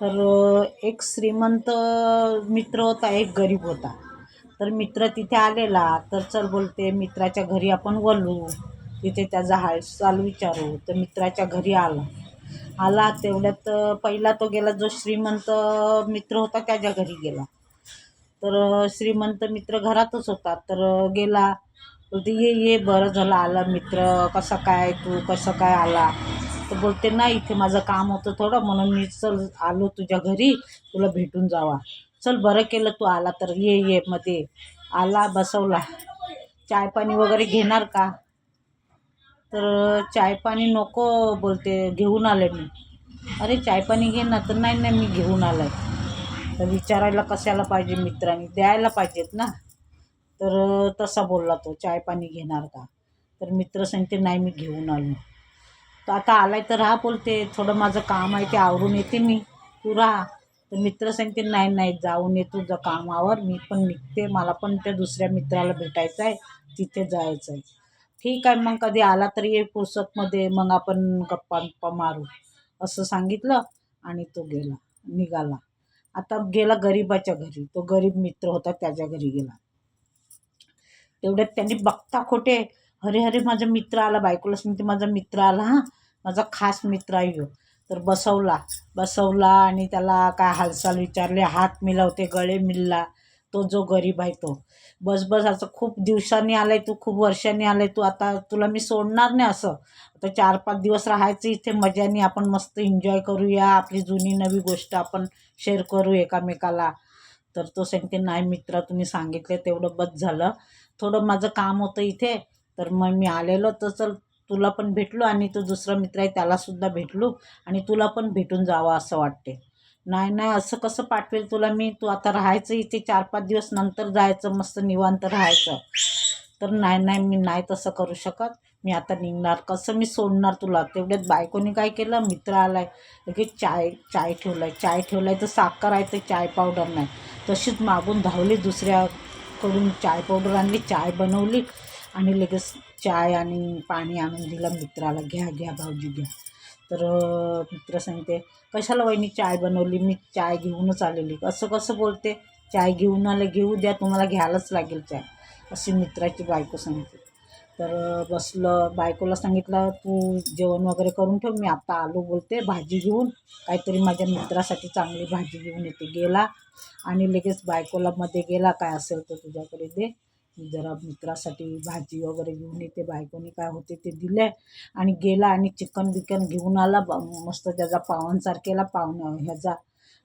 तर एक श्रीमंत मित्र होता एक गरीब होता. तर मित्र तिथे आलेला. तर चल बोलते मित्राच्या घरी आपण बोलू तिथे त्याचा हालचाल विचारू. तर मित्राच्या घरी आला. आला तेवढ्यात पहिला तो गेला जो श्रीमंत मित्र होता त्याच्या घरी गेला. तर श्रीमंत मित्र घरातच होता. तर गेला. बोलते ये ये बरं झालं आला मित्र. कसं काय तू? कसं काय आला? तर बोलते नाही इथे माझं काम होतं थोडं म्हणून मी चल आलो तुझ्या घरी तुला भेटून जावा. चल बरं केलं तू आला तर ये ये मध्ये आला बसवला. चाय पाणी वगैरे घेणार का? तर चाय पाणी नको बोलते घेऊन आले मी. अरे चाय पाणी घे ना तर नाही नाही मी घेऊन आलाय. तर विचारायला कशाला पाहिजे मित्रांनी? द्यायला पाहिजेत ना. तर तसा बोलला तो चाय पाणी घेणार का? तर मित्र सांगते नाही मी घेऊन आलो. तर आता आलाय तर राहा बोलते. थोडं माझं काम आहे ते आवरून येते मी. तू राहा. तर मित्र सांगते नाही नाही जाऊन ये तुझं कामावर. मी पण निघते. मला पण त्या दुसऱ्या मित्राला भेटायचं आहे. तिथे जायचं आहे. ठीक आहे मग कधी आला तर ये फुर्सतमध्ये. मग आपण गप्पा गप्पा मारू. असं सांगितलं आणि तो गेला. निघाला. आता गेला गरीबाच्या घरी. तो गरीब मित्र होता त्याच्या घरी गेला. तेवढ्यात त्यांनी बघता खोटे. अरे अरे माझा मित्र आला. बायकोला सांगते माझा मित्र आला हां. माझा खास मित्र आहे ह्यो. तर बसवला. बसवला आणि त्याला काय हालचाल विचारले हात मिलावते गळे मिलला. तो जो गरीब आहे तो. बस बस असं खूप दिवसांनी आलाय तू खूप वर्षांनी आलाय तू. आता तुला मी सोडणार नाही असं. आता चार पाच दिवस राहायचं इथे मजाने आपण मस्त एन्जॉय करूया. आपली जुनी नवी गोष्ट आपण शेअर करू एकामेकाला. तर तो सांगते नाही मित्रा तुम्ही सांगितलं तेवढं बस झालं. थोडं माझं काम होतं इथे. तर मग मी आलेलो. तर चल तुला पण भेटलो आणि तो दुसरा मित्र आहे त्यालासुद्धा भेटलो आणि तुला पण भेटून जावं असं वाटते नाही नाही असं कसं पाठवेल तुला मी? तू आता राहायचं इथे चार पाच दिवस नंतर जायचं मस्त निवांत राहायचं. तर नाही नाही मी नाही तसं करू शकत. मी आता निघणार कसं मी सोडणार तुला? तेवढ्यात बायकोने काय केलं? मित्र आलाय लगेच चाय चाय ठेवलाय. चाय ठेवलाय तर साखर आहे तर चाय पावडर नाही. तशीच मागून धावली दुसऱ्याकडून चाय पावडर आणली चाय बनवली आणि लगेच चाय आणि पाणी आणून दिलं मित्राला. घ्या घ्या भाऊजी घ्या. तर मित्र सांगते कशाला वहिनी चाय बनवली? मी चाय घेऊनच आलेली. असं कसं बोलते? चाय घेऊन आलं घेऊ द्या तुम्हाला घ्यायलाच लागेल चाय. अशी मित्राची बायको सांगते. तर बसलं. बायकोला सांगितलं तू जेवण वगैरे करून ठेव मी आत्ता आलो बोलते. भाजी घेऊन? काहीतरी माझ्या मित्रासाठी चांगली भाजी घेऊन येते. गेला आणि लगेच बायकोला मध्ये गेला. काय असेल तर तुझ्याकडे दे. जरा मित्रासाठी भाजी वगैरे घेऊन येते बायकोने काय होते ते दिले आणि गेला आणि चिकन बिकन घेऊन आला मस्त त्याचा पाहुणसारखेला केला पाहुणा ह्याचा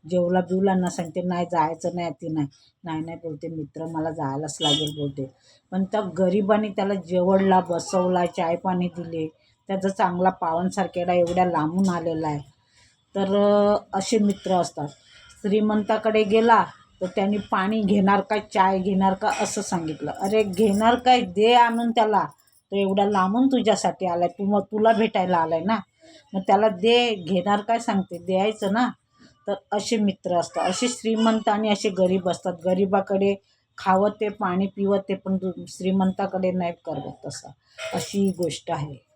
जेवला बिवला ना सांगते नाही जायचं नाही ती नाही. नाही नाही बोलते मित्र मला जायलाच लागेल बोलते. पण त्या गरिबाने त्याला जेवढला बसवला चाय पाणी दिले त्याचा चांगला पावनसारखेला एवढ्या लांबून आलेला आहे. तर असे मित्र असतात. श्रीमंताकडे गेला तर त्यांनी पाणी घेणार का चाय घेणार का असं सांगितलं. अरे घेणार काय? दे आणून त्याला. तो एवढा लांबून तुझ्यासाठी आला आहे तू मग तुला भेटायला आला आहे ना? मग त्याला दे. घेणार काय सांगते? द्यायचं ना? तर असे मित्र असतात. असे श्रीमंत आणि असे गरीब असतात. गरिबाकडे खावं ते पाणी पिवं ते पण दु श्रीमंताकडे नाही करत तसं. अशी गोष्ट आहे.